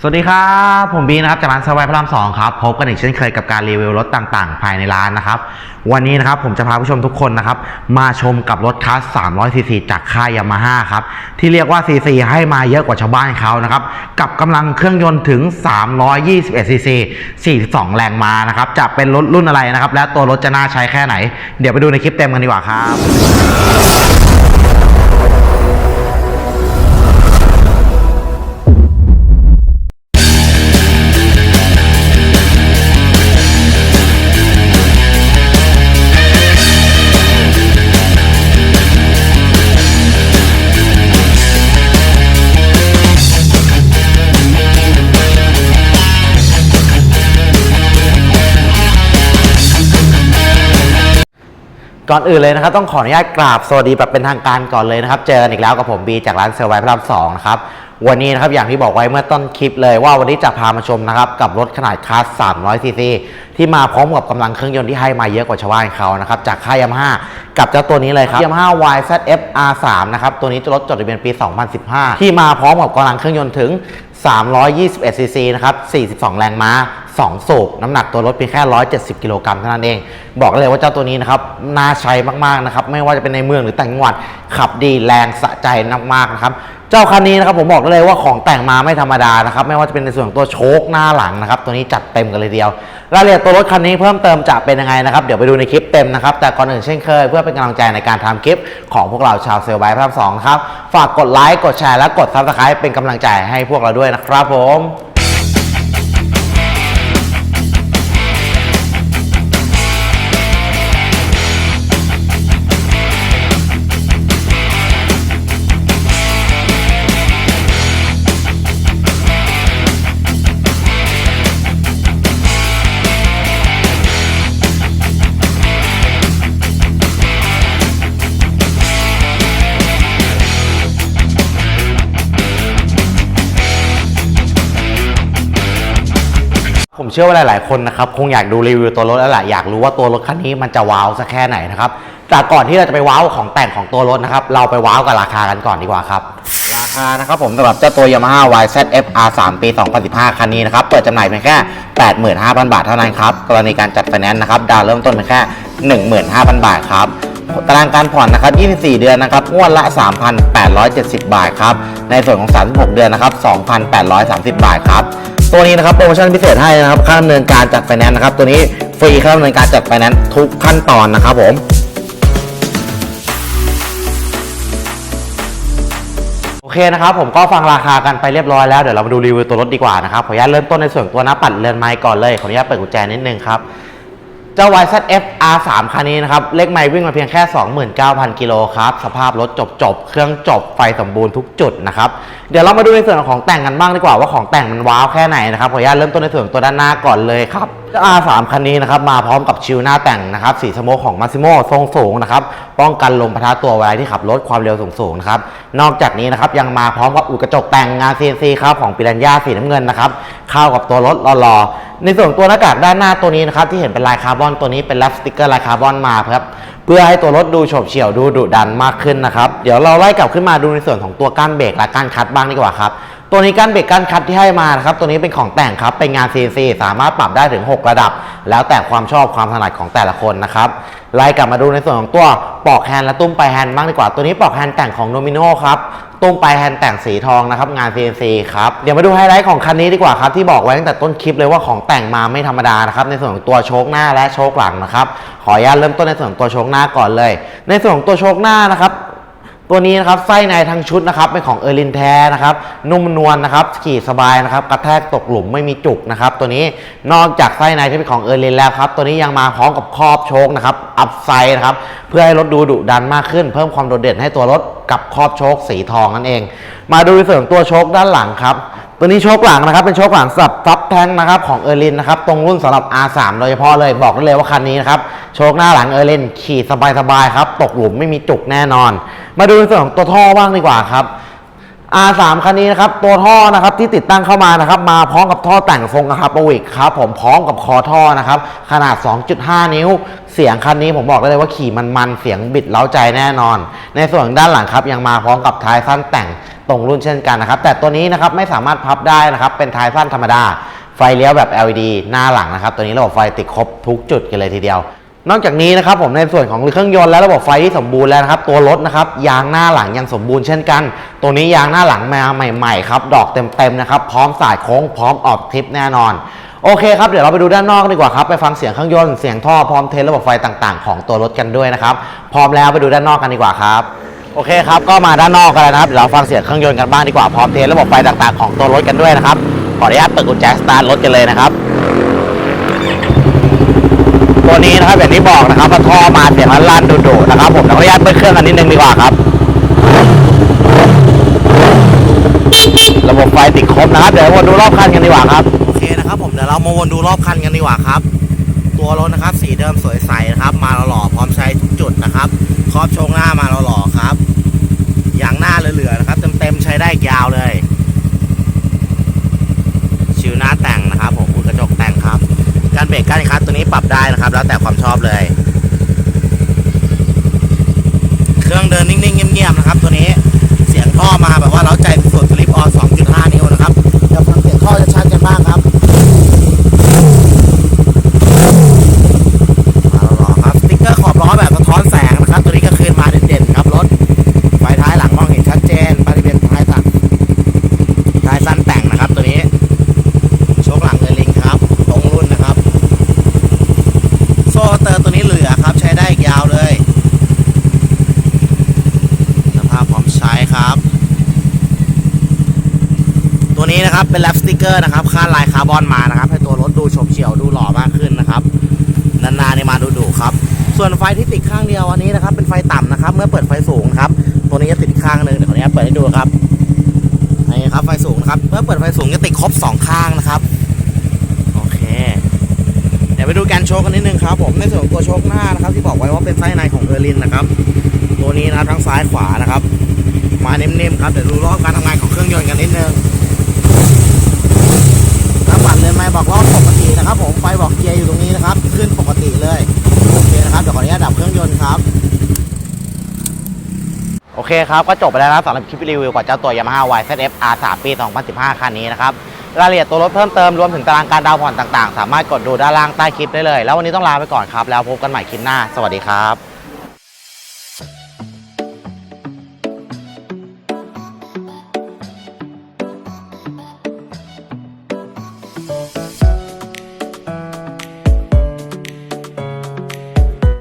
สวัสดีครับ ผมบีนะครับจากร้านสวายพระรามสองครับ พบกันอีกเช่นเคยกับการรีวิวรถต่างๆ ภายในร้านนะครับ วันนี้นะครับผมจะพาผู้ชมทุกคนนะครับ มาชมกับรถคลาส 300 ซีซีจากค่ายยามาฮ่าครับ ที่เรียกว่าซีซีให้มาเยอะกว่าชาวบ้านเขานะครับ กับกำลังเครื่องยนต์ถึง 321 ซีซี 42 แรงม้านะครับ จะเป็นรถรุ่นอะไรนะครับ และตัวรถจะน่าใช้แค่ไหน เดี๋ยวไปดูในคลิปเต็มกันดีกว่าครับ ก่อนอื่นเลยนะครับต้องขออนุญาตกราบสวัสดีแบบเป็นทางการก่อนเลยนะครับ เจอกันอีกแล้วกับผมบีจากร้านเซอร์ไวพระรามสองนะครับวันนี้นะครับอย่างที่บอกไว้เมื่อต้นคลิปเลยว่าวันนี้จะพามาชมนะครับกับรถขนาดคลาส 300 ซีซีที่มาพร้อมกับกำลังเครื่องยนต์ที่ให้มาเยอะกว่าชาวบ้านเขานะครับจากค่ายยามาฮ่ากับเจ้าตัวนี้เลยครับยามาฮ่า YZF R3 นะครับตัวนี้จะรถจดทะเบียนปี 2015 ที่มาพร้อมกับกำลังเครื่องยนต์ถึง 321 ซีซีนะครับ 42 แรงม้า 2 สูบน้ำหนักตัวรถเพียงแค่ 170 กิโลกรัมเท่านั้นเอง บอกเลยว่าเจ้าตัวนี้นะครับน่าใช้มากๆนะครับไม่ว่าจะเป็นในเมืองหรือต่างจังหวัดขับดีแรงสะใจมากๆนะครับเจ้าคันนี้นะครับผมบอกเลยว่าของแต่งมาไม่ธรรมดานะครับไม่ว่าจะเป็นในส่วนของตัวโชคหน้าหลังนะครับตัวนี้จัดเต็มกันเลยเดียวรายละเอียดตัวรถคันนี้เพิ่มเติมจะเป็นยังไงนะครับเดี๋ยวไปดูในคลิปเต็มนะครับแต่ก่อนอื่นเช่นเคย เพื่อเป็นกำลังใจในการทำคลิปของพวกเราชาวเซลล์ไบค์ภาพสองครับฝากกดไลค์กดแชร์และกดซับสไครป์เป็นกำลังใจให้พวกเราด้วยนะครับผม ผมเชื่อว่าหลาย ๆ คนนะครับคงอยากดูรีวิวตัวรถแล้วแหละอยากรู้ว่าตัวรถคันนี้มันจะว้าวสักแค่ไหนนะครับแต่ก่อนที่เราจะไปว้าวของแต่งของตัวรถนะครับเราไปว้าวกับราคากันก่อนดีกว่าครับ ราคานะครับผมสำหรับเจ้าตัว Yamaha YZF R3 ปี 2015 คันนี้นะครับเปิดจำหน่ายเพียงแค่ 85,000 บาทเท่านั้นครับกรณีการจัดไฟแนนซ์นะครับดาวเริ่มต้นเพียงแค่ 15,000 บาทครับตารางการผ่อนนะครับ 24 เดือนนะครับงวดละ 3,870 บาทครับ ในส่วนของ 36 เดือนนะครับ 2,830 บาทครับ ตัวนี้นะครับโปรโมชั่นพิเศษให้นะครับค่าดำเนินการจัดไฟแนนซ์นะครับ ตัวนี้ฟรีค่าดำเนินการจัดไฟแนนซ์ทุกขั้นตอนนะครับผมโอเคนะครับผมก็ฟังราคากันไปเรียบร้อยแล้วเดี๋ยวเรามาดูรีวิวตัวรถดีกว่านะครับขออนุญาตเริ่มต้นในส่วนตัวหน้าปัดเรือนไม้ก่อนเลยขออนุญาตเปิดกุญแจนิดนึงครับ เจ้า YZF R3 คันนี้นะครับ เลขไมล์วิ่งมาเพียงแค่ 29,000 กิโลครับ สภาพรถจบจบๆเครื่องจบไฟสมบูรณ์ทุกจุดนะครับ เดี๋ยวเรามาดูในส่วนของแต่งกันบ้างดีกว่าว่าของแต่งมันว้าวแค่ไหนนะครับ ขออนุญาตเริ่มต้นในส่วนตัวด้านหน้าก่อนเลยครับเจ้า R3 คันนี้นะครับ มาพร้อมกับชิลหน้าแต่งนะครับ สีสโมกของ Massimo ทรงสูงนะครับ ป้องกันลมปะทะตัวเวลาที่ขับรถความเร็วสูงๆนะครับ นอกจากนี้นะครับยังมาพร้อมกับอุดกระจกแต่งงาน CNC ครับของปิรันย่าสีน้ำเงินนะครับ เข้ากับตัวรถรอๆในส่วนตัวหน้ากากด้านหน้าตัวนี้นะครับที่เห็นเป็นลายคาร์บอนตัวนี้เป็นแรปสติกเกอร์ลายคาร์บอนมาครับเพื่อให้ตัวรถดูโฉบเฉี่ยวดูดุดันมากขึ้นนะครับเดี๋ยวเราไล่กลับขึ้นมาดูในส่วนของตัวก้านเบรกและก้านคัดบ้างดีกว่าครับตัวนี้ก้านเบรกก้านคัดที่ให้มานะครับตัวนี้เป็นของแต่งครับเป็นงาน CNC สามารถปรับได้ถึง 6 ระดับ แล้วแต่ความชอบความถนัดของแต่ละคนนะครับไล่กลับมาดูในส่วนของตัวปลอกแฮนด์และตุ้มปลายแฮนด์บ้างดีกว่าตัวนี้ปลอกแฮนด์แต่งของโนมิโนครับ ตุ้มปแฮนด์แต่งสีทองนะครับงาน CNC ครับ เดี๋ยวมาดูไฮไลท์ของคันนี้ดีกว่าครับ ที่บอกไว้ตั้งแต่ต้นคลิปเลยว่าของแต่งมาไม่ธรรมดานะครับในส่วนของตัวโชคหน้าและโชคหลังนะครับขออนุญาตเริ่มต้นในส่วนของตัวโชคหน้าก่อนเลย ในส่วนของตัวโชคหน้านะครับ ตัวนี้นะครับไส้ในทั้งชุดนะครับเป็นของเออรินแท้นะครับนุ่มนวลนะครับขี่สบายนะครับกระแทกตกหลุมไม่มีจุกนะครับตัวนี้นอกจากไส้ในที่เป็นของเออรินแล้วครับตัวนี้ยังมาพร้อมกับครอบโชคนะครับอัพไซด์นะครับเพื่อให้รถดูดุดันมากขึ้น เพิ่มความโดดเด่นให้ตัวรถกับครอบโชคสีทองนั่นเอง มาดูในส่วนตัวโชคด้านหลังครับ ตัวนี้โชคหลังนะครับเป็นโชคหลังสำหรับซับแทงนะครับของเออร์ลินนะครับตรงรุ่นสำหรับ R3 โดยเฉพาะเลยบอกได้เลยว่าคันนี้นะครับโชคหน้าหลังเออร์ลินขี่สบายๆครับตกหลุมไม่มีจุกแน่นอน มาดูในส่วนของตัวท่อบ้างดีกว่าครับ R3 คันนี้นะครับตัวท่อนะครับที่ติดตั้งเข้ามานะครับมาพร้อมกับท่อแต่งทรงอะครับปวิกครับผมพร้อมกับคอท่อนะครับขนาด 2.5 นิ้ว เสียงคันนี้ผมบอกได้เลยว่าขี่มันๆเสียงบิดเล้าใจแน่นอน ในส่วนด้านหลังครับยังมาพร้อมกับท้ายสั้นแต่งตรงรุ่นเช่นกันนะครับ แต่ตัวนี้นะครับไม่สามารถพับได้นะครับ เป็นท้ายสั้นธรรมดา ไฟเลี้ยวแบบ LED หน้าหลังนะครับ ตัวนี้ระบบไฟติดครบทุกจุดกันเลยทีเดียว นอกจากนี้นะครับผมในส่วนของเครื่องยนต์และระบบไฟที่สมบูรณ์แล้วนะครับ ตัวรถนะครับยางหน้าหลังยังสมบูรณ์เช่นกัน ตัวนี้ยางหน้าหลังมาใหม่ๆครับดอกเต็มๆนะครับพร้อมสายโค้งพร้อมออกทริปแน่นอน โอเคครับ เดี๋ยวเราไปดูด้านนอกดีกว่าครับ ไปฟังเสียงเครื่องยนต์ เสียงท่อพร้อมเทสระบบไฟต่างๆ ของตัวรถกันด้วยนะครับ พร้อมแล้วไปดูด้านนอกกันดีกว่าครับ โอเคครับ ก็มาด้านนอกกันแล้วนะครับ เดี๋ยวเราฟังเสียงเครื่องยนต์กันบ้างดีกว่า พร้อมเทสระบบไฟต่างๆ ของตัวรถกันด้วยนะครับ ขออนุญาตเปิดกุญแจสตาร์ทรถกันเลยนะครับ ตัวนี้นะครับอย่างที่บอกนะครับว่าท่อมาเสียงลั่นๆดุๆนะครับ ผมขออนุญาตเปิดเครื่องกันนิดนึงดีกว่าครับระบบไฟติดครบนะครับ เดี๋ยววนดูรอบคันกันดีกว่าครับ ยวเรามาวนดูรอบคันกันดีกว่าครับ ตัวรถนะครับ สีเดิมสวยใสนะครับ มาหล่อพร้อมใช้ทุกจุดนะครับครอบโชงหน้ามาหล่อครับ อย่างหน้าเหลือๆนะครับ เต็มๆใช้ได้ยาวเลยชิวหน้าแต่งนะครับผมอุดกระจกแต่งครับการเบรกการคัดตัวนี้ปรับได้นะครับ แล้วแต่ความชอบเลย เครื่องเดินนิ่งๆเงียบๆนะครับ ตัวนี้เสียงท่อมาแบบว่าเร้าใจสุดๆสลิปออน2.5 นิ้วนะครับเดี๋ยวฟังเสียงท่อจะชัดกันบ้างครับมาหล่อๆครับสติ๊กเกอร์ขอบล้อแบบสะท้อนแสงนะครับ ตัวนี้ก็คืนมาเด่นๆครับรถไฟท้ายหลังมองเห็นชัดเจนบริเวณท้ายตัดท้ายสั้นแต่งนะครับ ตัวนี้ โชคหลังเอลิงครับ ตรงรุ่นนะครับ โซ่เตอร์ตัวนี้เหลือครับ ใช้ได้อีกยาวเลย สภาพพร้อมใช้ครับ ตัว นะครับเป็นแรปสติกเกอร์นะครับค่าลายคาร์บอนมานะครับ ให้ตัวรถดูฉบเฉี่ยวดูหล่อมากขึ้นนะครับนานๆนี่มาดูดุๆครับ ส่วนไฟที่ติดข้างเดียวอันนี้นะครับ เป็นไฟต่ำนะครับ เมื่อเปิดไฟสูงครับ ตัวนี้จะติดข้างหนึ่งเดี๋ยวขออนุญาตเปิดให้ดูครับนี่ครับไฟสูงนะครับ เมื่อเปิดไฟสูงจะติดครบสองข้างนะครับโอเค เดี๋ยวไปดูการโชกกันนิดนึงครับ ผมในส่วนของตัวโชกหน้านะครับ ที่บอกไว้ว่าเป็นไส้ในของเออร์ลินนะครับ ตัวนี้นะครับทั้งซ้ายขวานะครับ มาเนิ่มๆครับเดี๋ยวดูรอบการทำงานของเครื่องยนต์กันนิดนึง น้ำปั่นเลยนไม่บอกรอบปกตินะครับผมไฟบอกเกียร์อยู่ตรงนี้นะครับ ขึ้นปกติเลยโอเคนะครับเดี๋ยวขออนุญาตดับเครื่องยนต์ครับโอเคครับ ก็จบไปแล้วนะสำหรับคลิปรีวิวกับเจ้าตัว Yamaha YZF R3 ปี 2015 คันนี้นะครับ รายละเอียดตัวรถเพิ่มเติม รวมถึงตารางการดาวน์ผ่อนต่างๆ สามารถกดดูด้านล่างใต้คลิปได้เลย แล้ววันนี้ต้องลาไปก่อนครับ แล้วพบกันใหม่คลิปหน้า สวัสดีครับ